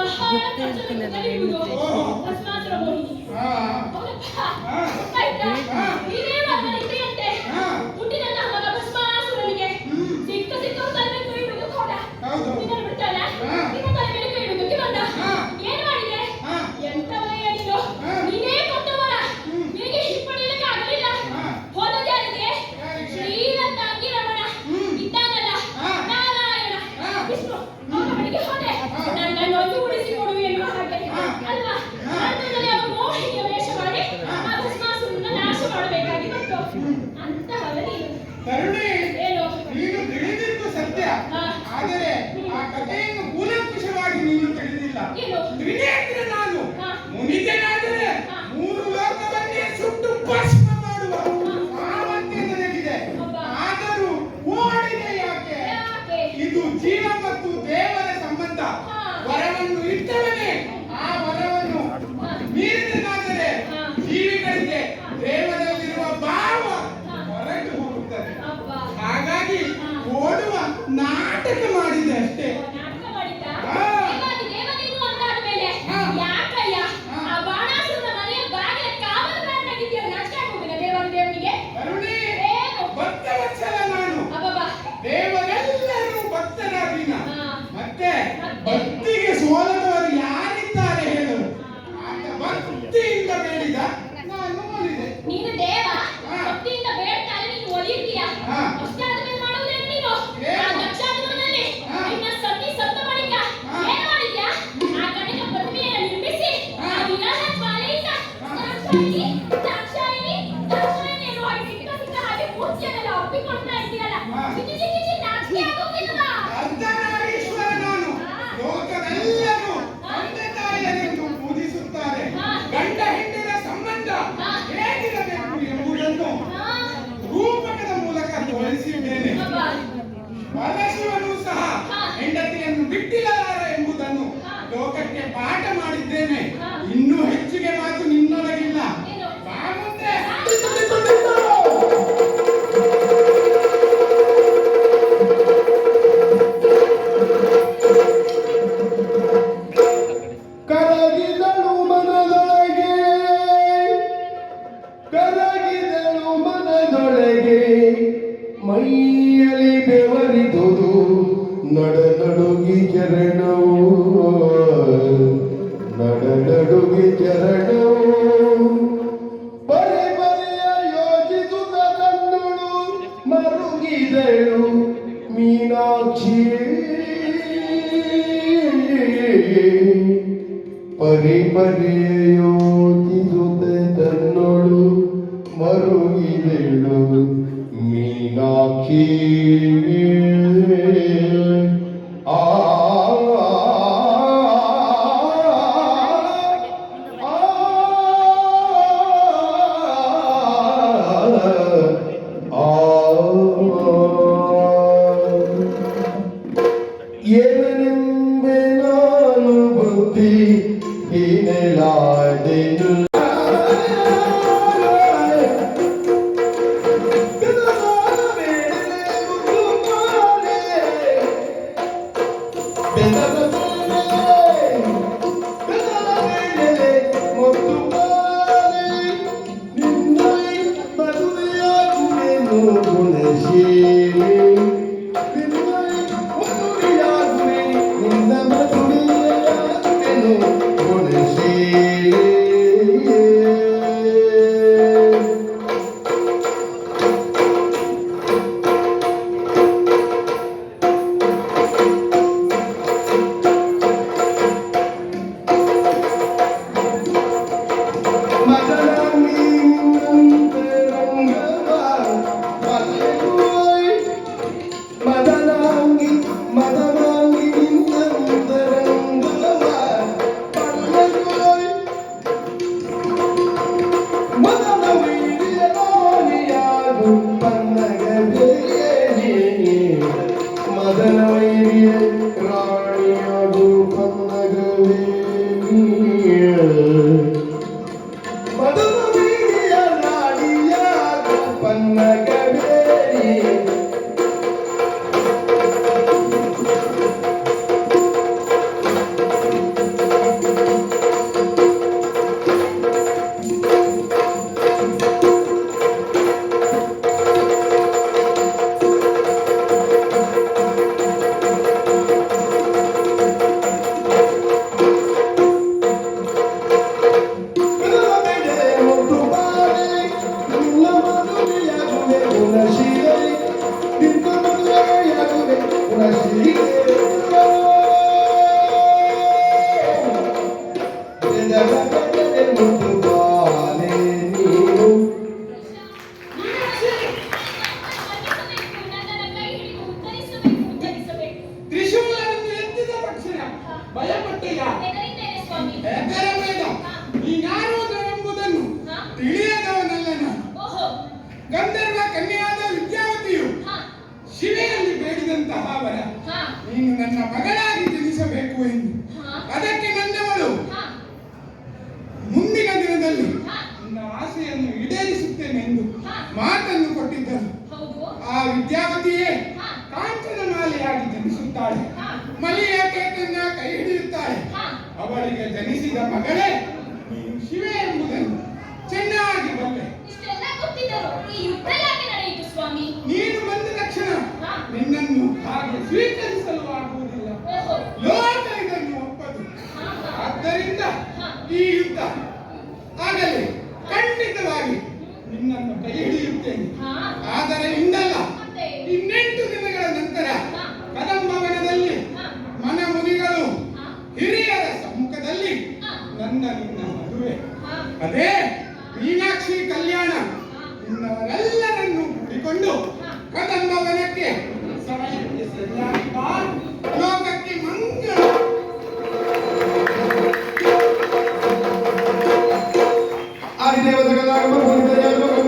그때 때문에 너무 힘들어. ವಿವೇಕದ ನಾನು ಮುನಿತನಾದರೆ ಮೂರು ಲೋಕವನ್ನೇ ಸುಟ್ಟು ಭಸ್ಮ ಮಾಡುವ ಸಾಮರ್ಥ್ಯ ನನಗಿದೆ. ಆದರೂ ಓಡಿದೆ ಯಾಕೆ? ಇದು ಜೀವ ಮತ್ತು ದೇವರ ಸಂಬಂಧ. ವರವನ್ನು ಇಟ್ಟವನೇ ಆ ವರವನ್ನು ಮೀರಿದನಾದರೆ ಜೀವಿಗಳಿಗೆ ದೇವರಲ್ಲಿರುವ ಭಾವ ಹೊರಟು ಹೋಗುತ್ತದೆ. ಹಾಗಾಗಿ ಓಡುವ ನಾಟಕ ಮಾಡಿದಷ್ಟೇ పాఠం pueden yine la denir. Brasil. ಮಗಳಾಗಿ ಜನಿಸಬೇಕು ಎಂದು. ಅದಕ್ಕೆ ನನ್ನವಳು ಮುಂದಿನ ದಿನದಲ್ಲಿ ನನ್ನ ಆಸೆಯನ್ನು ಈಡೇರಿಸುತ್ತೇನೆಂದು. ಮಾತನ್ನು ಕೊಟ್ಟಿದ್ದರು ಆ ವಿದ್ಯಾವತಿಯೇ ಕಾಂಚನ ಮಾಲೆಯಾಗಿ ಜನಿಸುತ್ತಾಳೆ. ಮಲಿಯ ಕೇತನ್ನ ಕೈ ಹಿಡಿಯುತ್ತಾಳೆ. ಅವಳಿಗೆ ಜನಿಸಿದ ಮಗಳೇ ನೀನು ಶಿವೆ ಎಂಬುದನ್ನು ಚೆನ್ನಾಗಿ ಬಲ್ಲೆ. ಈ ಯುದ್ಧ ಆಗಲಿ ಖಂಡಿತವಾಗಿ ನಿನ್ನನ್ನು ಕೈ ಹಿಡಿಯುತ್ತೇನೆ. ಆದರೆ ಇಂದಲ್ಲ ಇನ್ನೆಂಟು ದಿನಗಳ ನಂತರ ಕದಂಬ ಕದಂಬವನದಲ್ಲಿ ಮನ ಮುನಿಗಳು ಹಿರಿಯರ ಸಮ್ಮುಖದಲ್ಲಿ ನನ್ನ ನಿನ್ನ ಮದುವೆ. ಅದೇ একবার বলতে যাব